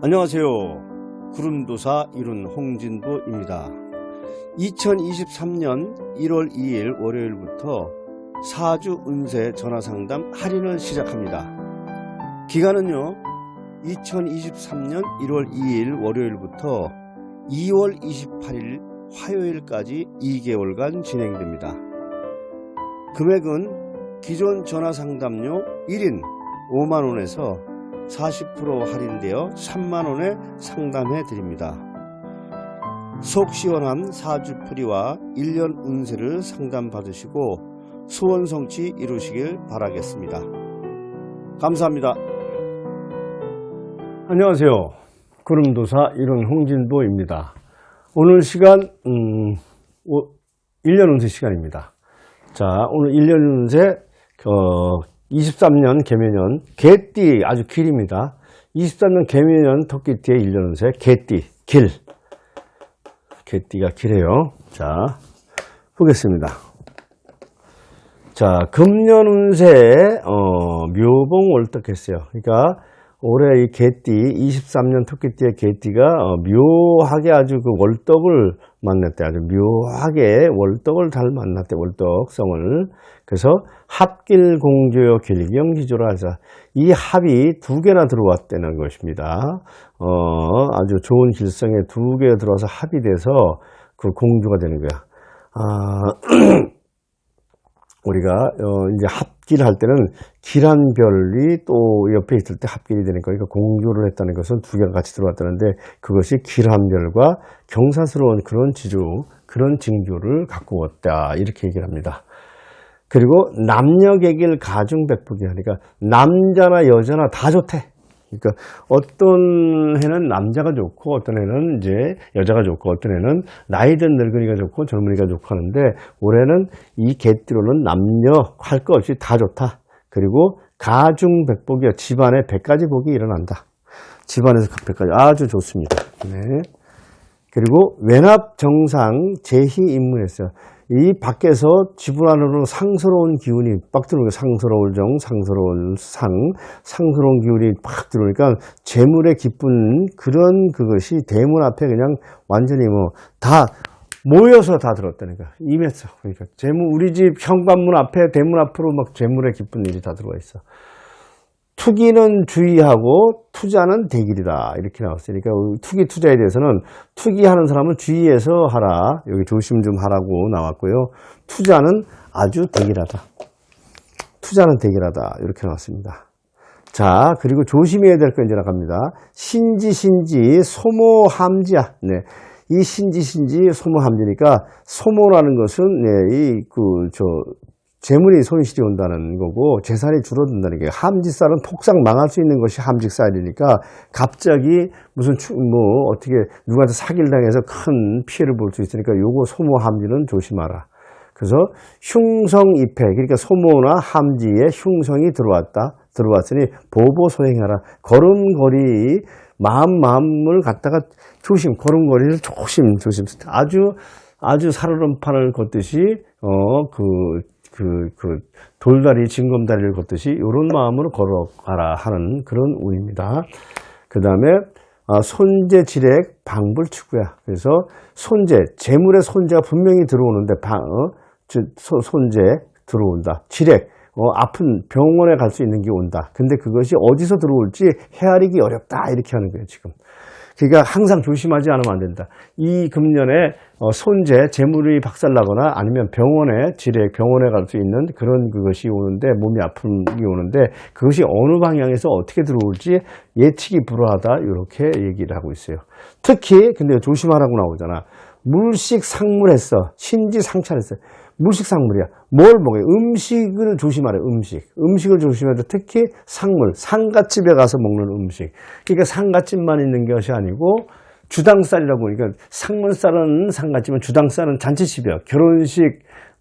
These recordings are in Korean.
안녕하세요. 구름도사 이룬 홍진도입니다. 2023년 1월 2일 월요일부터 4주 운세 전화상담 할인을 시작합니다. 기간은요, 2023년 1월 2일 월요일부터 2월 28일 화요일까지 2개월간 진행됩니다. 금액은 기존 전화상담료 1인 5만원에서 40% 할인되어 3만원에 상담해 드립니다. 속 시원한 사주풀이와 1년 운세를 상담받으시고 소원 성취 이루시길 바라겠습니다. 감사합니다. 안녕하세요. 구름도사 이룬 홍진도입니다. 오늘 시간 음, 1년 운세 시간입니다. 자, 오늘 1년 운세 어, 23년 개묘년 개띠 아주 길입니다. 23년 개묘년 토끼띠의 1년 운세 개띠 길. 개띠가 길해요. 자, 보겠습니다. 자, 금년 운세 어, 묘봉 월덕했어요. 그러니까 올해 이 개띠 23년 토끼띠의 개띠가 어, 묘하게 아주 그 월덕을 만났대 아주 묘하게 월덕을 잘 만났대 월덕성을 그래서 합길 공조요 길경 기조라 해서 이 합이 두 개나 들어왔다는 것입니다. 어, 아주 좋은 길성에 두 개 들어와서 합이 돼서 그 공조가 되는 거야. 아, 우리가 어 이제 합길 할 때는 길한 별이 또 옆에 있을 때 합길이 되는 거니까 공조를 했다는 것은 두 개가 같이 들어왔다는데 그것이 길한 별과 경사스러운 그런 지조 그런 징조를 갖고 왔다 이렇게 얘기를 합니다. 그리고 남녀객일 가중백복이 하니까 남자나 여자나 다 좋대. 그러니까 어떤 해는 남자가 좋고 어떤 해는 이제 여자가 좋고 어떤 해는 나이든 늙은이가 좋고 젊은이가 좋고 하는데 올해는 이 개띠로는 남녀 할것 없이 다 좋다. 그리고 가중백복이요. 집안에 백가지 복이 일어난다. 집안에서 백가지 아주 좋습니다. 네. 그리고 외납 정상 제희 임문했어요. 이 밖에서 지분 안으로 상스러운 기운이 빡 들어오니까 상스러울 정, 상스러운 상, 상스러운 기운이 팍 들어오니까 재물의 기쁜 그런 그것이 대문 앞에 그냥 완전히 뭐 다 모여서 다 들었다니까 임했어. 그러니까 재물 우리 집 현관문 앞에 대문 앞으로 막 재물의 기쁜 일이 다 들어와 있어. 투기는 주의하고 투자는 대길이다. 이렇게 나왔으니까 투기 투자에 대해서는 투기하는 사람은 주의해서 하라. 여기 조심 좀 하라고 나왔고요. 투자는 아주 대길하다. 투자는 대길하다. 이렇게 나왔습니다. 자 그리고 조심해야 될 건 이제 나갑니다. 신지 신지 소모 함지야. 네. 이 신지 신지 소모 함지니까 소모라는 것은 네, 이그 저 재물이 손실이 온다는 거고 재산이 줄어든다는 게 함지살은 폭삭 망할 수 있는 것이 함직살이니까 갑자기 무슨 추, 뭐 어떻게 누구한테 사기를 당해서 큰 피해를 볼 수 있으니까 요거 소모 함지는 조심하라. 그래서 흉성입회 그러니까 소모나 함지에 흉성이 들어왔다 들어왔으니 보보 소행하라 걸음걸이 마음 마음을 갖다가 조심 걸음걸이를 조심 조심 아주 아주 살얼음판을 걷듯이 어그 그, 그, 돌다리, 징검다리를 걷듯이 이런 마음으로 걸어가라 하는 그런 우입니다. 그 다음에, 아, 손재, 지렉, 방불추구야. 그래서 손재, 재물의 손재가 분명히 들어오는데, 방, 어? 손재 들어온다. 지렉, 어, 아픈 병원에 갈 수 있는 게 온다. 근데 그것이 어디서 들어올지 헤아리기 어렵다. 이렇게 하는 거예요, 지금. 그러니까 항상 조심하지 않으면 안 된다. 이 금년에 어, 손재, 재물이 박살나거나 아니면 병원에, 지뢰 병원에 갈 수 있는 그런 그것이 오는데 몸이 아픔이 오는데 그것이 어느 방향에서 어떻게 들어올지 예측이 불허하다 이렇게 얘기를 하고 있어요. 특히 근데 조심하라고 나오잖아. 물식 상물했어. 신지 상찰했어. 물식상물이야. 뭘 먹어요? 음식을 조심하래, 음식. 음식을 돼. 특히 상물, 상갓집에 가서 먹는 음식. 그러니까 상갓집만 있는 것이 아니고 주당쌀이라고 그러니까 상물쌀은 상갓집은 주당쌀은 잔치집이야. 결혼식,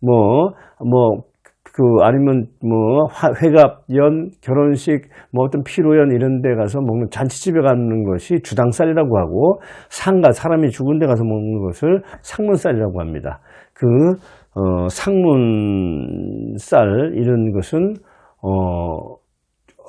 뭐, 뭐, 그, 아니면 뭐, 회갑, 연, 결혼식, 뭐 어떤 피로연 이런 데 가서 먹는 잔치집에 가는 것이 주당쌀이라고 하고 상가, 사람이 죽은 데 가서 먹는 것을 상물쌀이라고 합니다. 그, 어, 상문 쌀 이런 것은 어,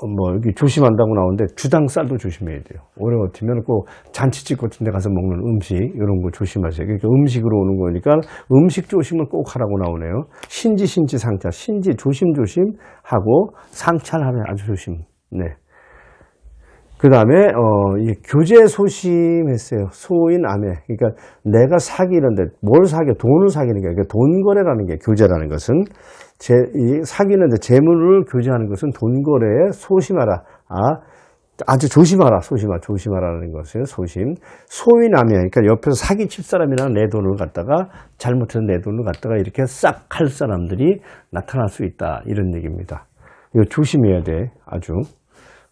뭐 여기 조심한다고 나오는데 주당 쌀도 조심해야 돼요. 오래 버티면 꼭 잔치집 같은 데 가서 먹는 음식 이런 거 조심하세요. 그러니까 음식으로 오는 거니까 음식 조심을 꼭 하라고 나오네요. 신지 신지 상차 신지 조심 조심 하고 상찰하면 아주 조심. 네. 그 다음에, 어, 이 교제 소심했어요. 소인 암에. 그러니까 내가 사기는데, 뭘 사겨? 돈을 사기는 게, 그러니까 돈 거래라는 게 교제라는 것은, 제, 이 사기는데 재물을 교제하는 것은 돈 거래에 소심하라. 아, 아주 조심하라. 소심하, 조심하라는 것이에요. 소심. 소인 암에. 그러니까 옆에서 사기칠 사람이랑 내 돈을 갖다가, 잘못해서 내 돈을 갖다가 이렇게 싹 할 사람들이 나타날 수 있다. 이런 얘기입니다. 이거 조심해야 돼. 아주.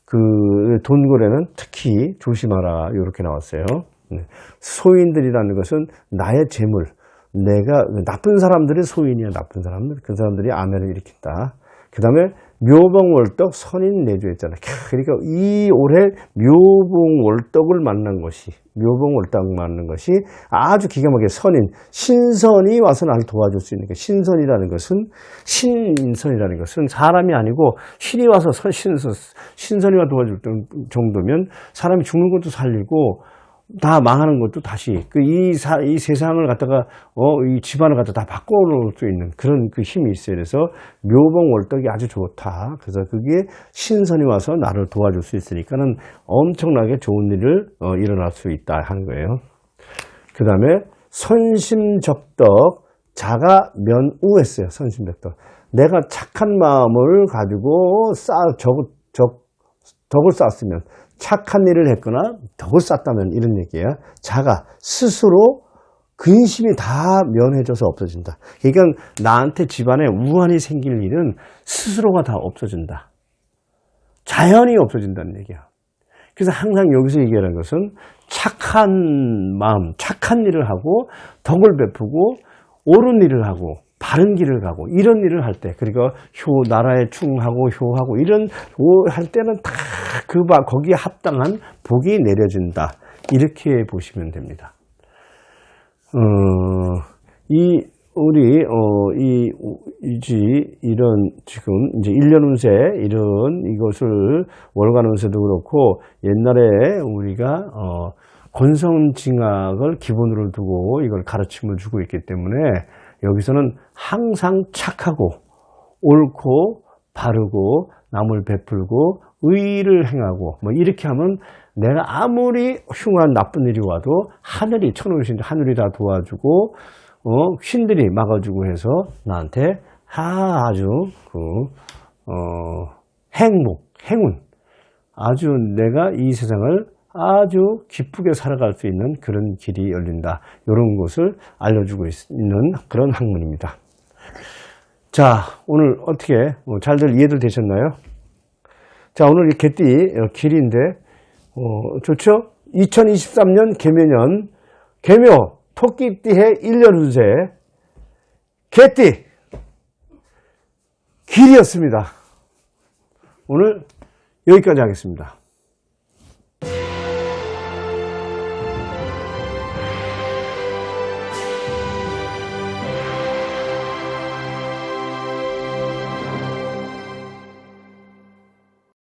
그 돈 거래는 특히 조심하라 이렇게 나왔어요. 네. 소인들이라는 것은 나의 재물, 내가 나쁜 사람들의 소인이야 나쁜 사람들, 그 사람들이 아멘을 일으킨다. 그 다음에 묘봉월덕 선인 내주했잖아. 캬, 그러니까 이 올해 묘봉월덕을 만난 것이 묘봉월덕 만난 것이 아주 기가 막히게 선인 신선이 와서 나를 도와줄 수 있는 게 신선이라는 것은 신선이라는 것은 사람이 아니고 신이 와서 선- 신선 신선이 와 도와줄 정도면 사람이 죽는 것도 살리고 다 망하는 것도 다시 그이이 세상을 갖다가 어 이 집안을 갖다 다 바꿔놓을 수 있는 그런 그 힘이 있어요. 그래서 묘봉월덕이 아주 좋다. 그래서 그게 신선이 와서 나를 도와줄 수 있으니까는 엄청나게 좋은 일을 어, 일어날 수 있다 하는 거예요. 그 다음에 선심적덕 자가 면우했어요. 선심적덕. 내가 착한 마음을 가지고 쌓 적, 적, 덕을 쌓았으면 착한 일을 했거나 덕을 쌓았다면 이런 얘기예요. 자가 스스로 근심이 다 면해져서 없어진다. 그러니까 나한테 집안에 우환이 생길 일은 스스로가 다 없어진다. 자연히 없어진다는 얘기야. 그래서 항상 여기서 얘기하는 것은 착한 마음, 착한 일을 하고 덕을 베푸고 옳은 일을 하고 바른 길을 가고 이런 일을 할 때 그리고 효 나라에 충하고 효하고 이런 오- 할 때는 다 그 거기에 합당한 복이 내려진다 이렇게 보시면 됩니다. 어, 이, 우리, 어, 이, 이지, 이런, 지금, 이제 1년 운세, 이런, 이것을, 월간 운세도 그렇고, 옛날에 우리가, 어, 권성징악을 기본으로 두고 이걸 가르침을 주고 있기 때문에, 여기서는 항상 착하고, 옳고, 바르고, 남을 베풀고, 의를 행하고, 뭐, 이렇게 하면 내가 아무리 흉한 나쁜 일이 와도 하늘이, 천우신 하늘이 다 도와주고, 어, 신들이 막아주고 해서 나한테 아주 그, 어, 행복, 행운, 아주 내가 이 세상을 아주 기쁘게 살아갈 수 있는 그런 길이 열린다. 이런 것을 알려주고 있는 그런 학문입니다. 자, 오늘 어떻게 뭐 잘들 이해들 되셨나요? 자, 오늘 이 개띠 어, 길인데, 어, 좋죠? 2023년 개묘년, 개묘, 토끼띠해 1년 운세, 개띠, 길이었습니다. 오늘 여기까지 하겠습니다.